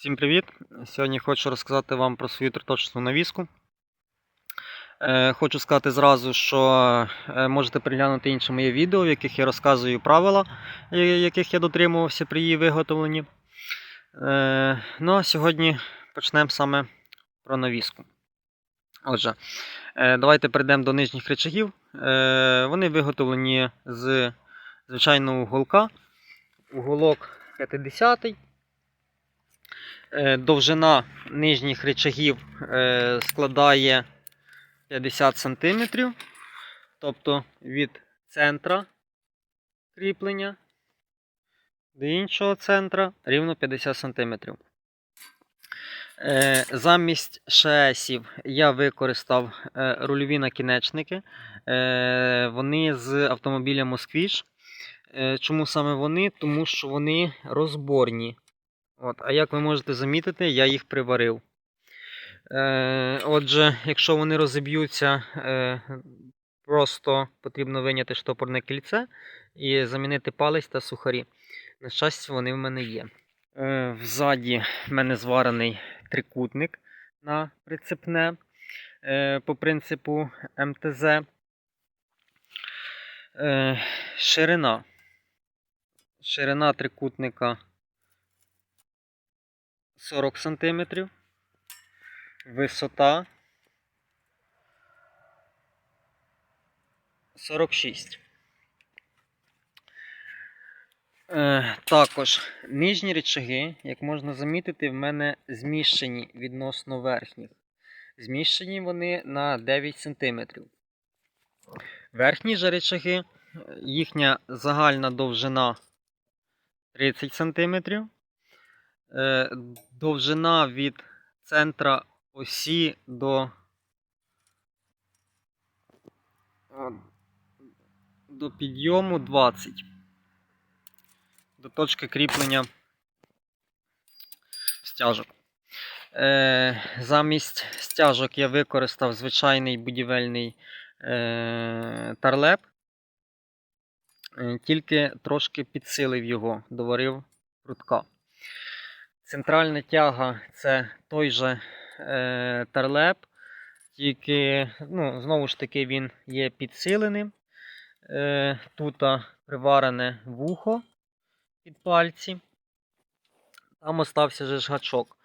Всім привіт! Сьогодні хочу розказати вам про свою триточну навіску. Е, Хочу сказати зразу, що е, можете переглянути інше моє відео, в яких я розказую правила, е, яких я дотримувався при її виготовленні. Ну а сьогодні почнемо саме про навіску. Отже, давайте перейдемо до нижніх речагів. Вони виготовлені з звичайного уголка. Уголок 50 Е, Довжина нижніх речагів е, складає 50 см, тобто від центра кріплення до іншого центра рівно 50 см. Е, Замість шесів я використав е, рульові накінечники. Е, Вони з автомобіля Москвіж. Е, Чому саме вони? Тому що вони розборні. От, а як ви можете замітити, я їх приварив. Е, отже, якщо вони розіб'ються, е, просто потрібно виняти штопорне кільце і замінити палець та сухарі. На щастя, вони в мене є. Е, взаді в мене зварений трикутник на прицепне е, по принципу МТЗ. Е, ширина. Ширина трикутника 40 см. Висота 46. Е, також нижні речаги, як можна замітити, в мене зміщені відносно верхніх. Зміщені вони на 9 см. Верхні же речаги, їхня загальна довжина 30 см. Е, довжина від центра осі до, до підйому 20. До точки кріплення стяжок. Е, замість стяжок я використав звичайний будівельний е, тарлеп, е, тільки трошки підсилив його, доварив прутка. Центральна тяга це той же е, тарлеп, тільки, ну, знову ж таки, він є підсиленим. Е, Тут приварене вухо під пальці. Там остався же гачок.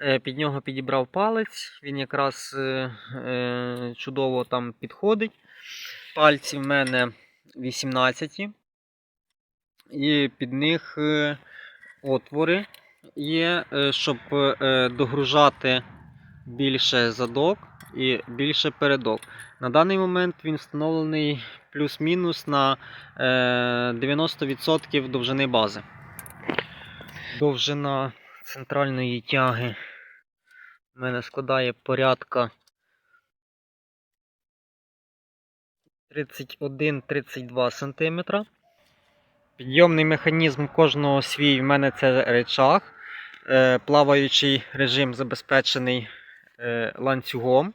Е, під нього підібрав палець, він якраз е, е, чудово там підходить. Пальці в мене 18. І під них е, отвори є, е, щоб е, догружати більше задок і більше передок. На даний момент він встановлений плюс-мінус на е, 90% довжини бази. Довжина центральної тяги в мене складає порядка 31-32 см. Підйомний механізм кожного свій в мене це речах. Е, Плаваючий режим забезпечений е, ланцюгом.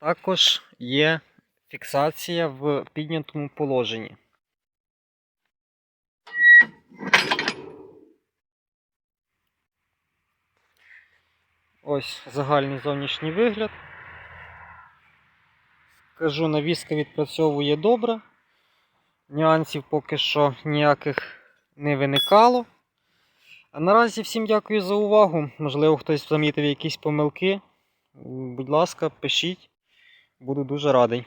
Також є фіксація в піднятому положенні. Ось загальний зовнішній вигляд. Кажу, навіска відпрацьовує добре. Нюансів поки що ніяких не виникало. А наразі всім дякую за увагу. Можливо, хтось замітив якісь помилки. Будь ласка, пишіть. Буду дуже радий.